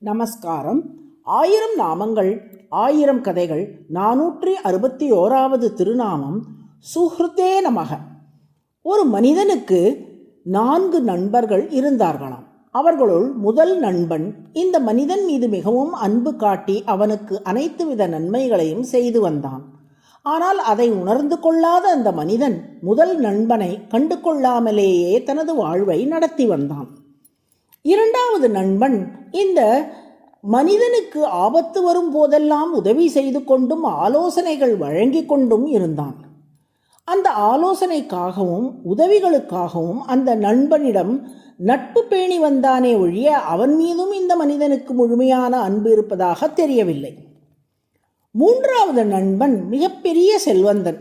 நமஸ்காரம். ஆயிரம் நாமங்கள் ஆயிரம் கதைகள் நானூற்றி அறுபத்தி ஓராவது திருநாமம் சுஹ்ருதே நமக. ஒரு மனிதனுக்கு நான்கு நண்பர்கள் இருந்தார்களாம். அவர்களுள் முதல் நண்பன் இந்த மனிதன் மீது மிகவும் அன்பு காட்டி அவனுக்கு அனைத்து வித நன்மைகளையும் செய்து வந்தான். ஆனால் அதை உணர்ந்து கொள்ளாத அந்த மனிதன் முதல் நண்பனை கண்டு கொள்ளாமலேயே தனது வாழ்வை நடத்தி வந்தான். இரண்டாவது நண்பன் இந்த மனிதனுக்கு ஆபத்து வரும் போதெல்லாம் உதவி செய்து கொண்டும் ஆலோசனைகள் வழங்கி கொண்டும் இருந்தான். அந்த ஆலோசனைக்காகவும் உதவிகளுக்காகவும் அந்த நண்பனிடம் நட்பு பேணி வந்தானே ஒழிய அவன் மீதும் இந்த மனிதனுக்கு முழுமையான அன்பு இருப்பதாக தெரியவில்லை. மூன்றாவது நண்பன் மிகப்பெரிய செல்வந்தன்.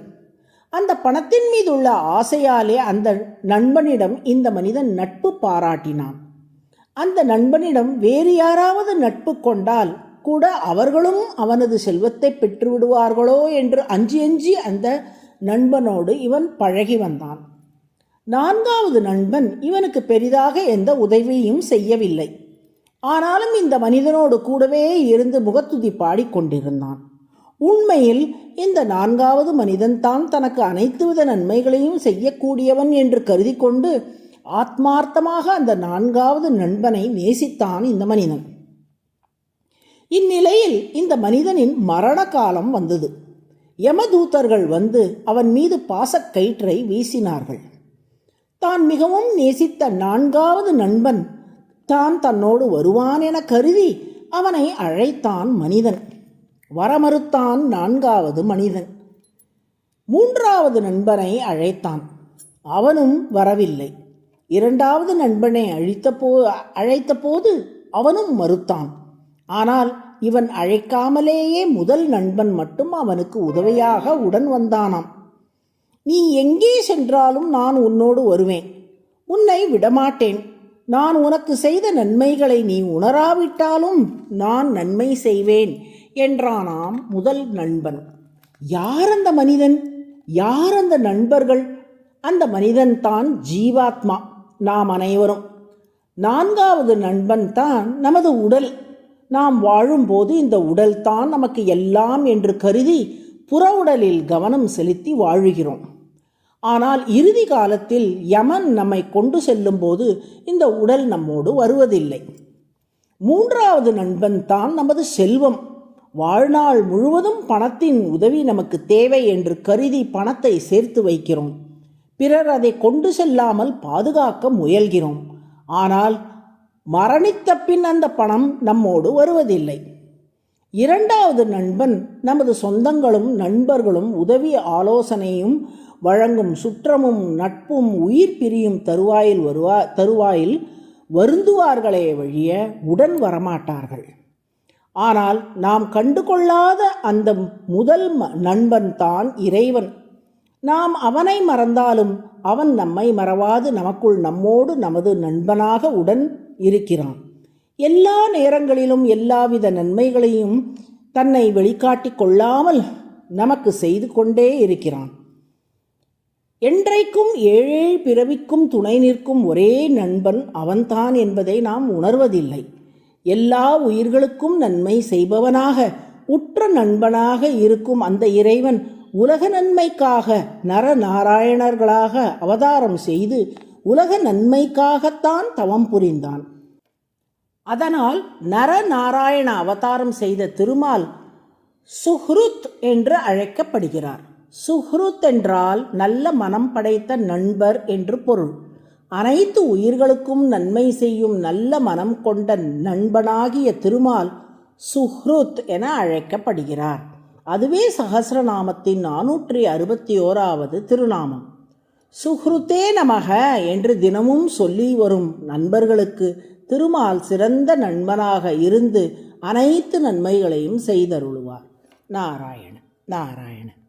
அந்த பணத்தின் மீது உள்ள ஆசையாலே அந்த நண்பனிடம் இந்த மனிதன் நட்பு பாராட்டினான். அந்த நண்பனிடம் வேறு யாராவது நட்பு கொண்டால் கூட அவர்களும் அவனது செல்வத்தை பெற்றுவிடுவார்களோ என்று அஞ்சி அஞ்சி அந்த நண்பனோடு இவன் பழகி வந்தான். நான்காவது நண்பன் இவனுக்கு பெரிதாக எந்த உதவியும் செய்யவில்லை. ஆனாலும் இந்த மனிதனோடு கூடவே இருந்து முகத்துதி பாடிக்கொண்டிருந்தான் உண்மையில் இந்த நான்காவது மனிதன்தான் தனக்கு அனைத்து வித நன்மைகளையும் செய்யக்கூடியவன் என்று கருதி கொண்டு ஆத்மார்த்தமாக அந்த நான்காவது நண்பனை நேசித்தான் இந்த மனிதன். இந்நிலையில் இந்த மனிதனின் மரண காலம் வந்தது. யமதூதர்கள் வந்து அவன் மீது பாசக்கயிற்றை வீசினார்கள். தான் மிகவும் நேசித்த நான்காவது நண்பன் தான் தன்னோடு வருவான் என கருதி அவனை அழைத்தான் மனிதன். வரமறுத்தான் நான்காவது மனிதன். மூன்றாவது நண்பனை அழைத்தான். அவனும் வரவில்லை. இரண்டாவது நண்பனை அழித்த போ அழைத்த போது அவனும் மறுத்தான். ஆனால் இவன் அழைக்காமலேயே முதல் நண்பன் மட்டும் அவனுக்கு உதவியாக உடன் வந்தானாம். நீ எங்கே சென்றாலும் நான் உன்னோடு வருவேன். உன்னை விடமாட்டேன். நான் உனக்கு செய்த நன்மைகளை நீ உணராவிட்டாலும் நான் நன்மை செய்வேன் என்றானாம் முதல் நண்பன். யார் அந்த மனிதன்? யார் அந்த நண்பர்கள்? அந்த மனிதன் தான் ஜீவாத்மா. நாம் அனைவரும். நான்காவது நண்பன் தான் நமது உடல். நாம் வாழும்போது இந்த உடல் தான் நமக்கு எல்லாம் என்று கருதி புற உடலில் கவனம் செலுத்தி வாழுகிறோம். ஆனால் இறுதி காலத்தில் யமன் நம்மை கொண்டு செல்லும்போது இந்த உடல் நம்மோடு வருவதில்லை. மூன்றாவது நண்பன் தான் நமது செல்வம். வாழ்நாள் முழுவதும் பணத்தின் உதவி நமக்கு தேவை என்று கருதி பணத்தை சேர்த்து வைக்கிறோம். பிறர் அதை கொண்டு செல்லாமல் பாதுகாக்க முயல்கிறோம். ஆனால் மரணித்த பின் அந்த பணம் நம்மோடு வருவதில்லை. இரண்டாவது நண்பன் நமது சொந்தங்களும் நண்பர்களும் உதவி ஆலோசனையும் வழங்கும் சுற்றமும் நட்பும் உயிர் பிரியும் தருவாயில் வருவா தருவாயில் வருந்துவார்களே வழிய உடன் வரமாட்டார்கள். ஆனால் நாம் கண்டுகொள்ளாத அந்த முதல் நண்பன் தான் இறைவன். நாம் அவனை மறந்தாலும் அவன் நம்மை மறவாது நமக்குள் நம்மோடு நமது நண்பனாக உடன் இருக்கிறான். எல்லா நேரங்களிலும் எல்லாவித நன்மைகளையும் தன்னை வெளிக்காட்டி கொள்ளாமல் நமக்கு செய்து கொண்டே இருக்கிறான். என்றைக்கும் ஏழேழு பிறவிக்கும் துணை நிற்கும் ஒரே நண்பன் அவன்தான் என்பதை நாம் உணர்வதில்லை. எல்லா உயிர்களுக்கும் நன்மை செய்பவனாக உற்ற நண்பனாக இருக்கும் அந்த இறைவன் உலக நன்மைக்காக நரநாராயணர்களாக அவதாரம் செய்து உலக நன்மைக்காகத்தான் தவம் புரிந்தான். அதனால் நரநாராயண அவதாரம் செய்த திருமால் சுஹ்ருத் என்று அழைக்கப்படுகிறார். சுஹ்ருத் என்றால் நல்ல மனம் படைத்த நண்பர் என்று பொருள். அனைத்து உயிர்களுக்கும் நன்மை செய்யும் நல்ல மனம் கொண்ட நண்பனாகிய திருமால் சுஹ்ருத் என அழைக்கப்படுகிறார். அதுவே சகசிரநாமத்தின் நானூற்றி அறுபத்தி ஓராவது திருநாமம். சுஹ்ருத்தே நமக என்று தினமும் சொல்லி வரும் நண்பர்களுக்கு திருமால் சிறந்த நண்பனாக இருந்து அனைத்து நன்மைகளையும் செய்தருளுவார். நாராயண நாராயணன்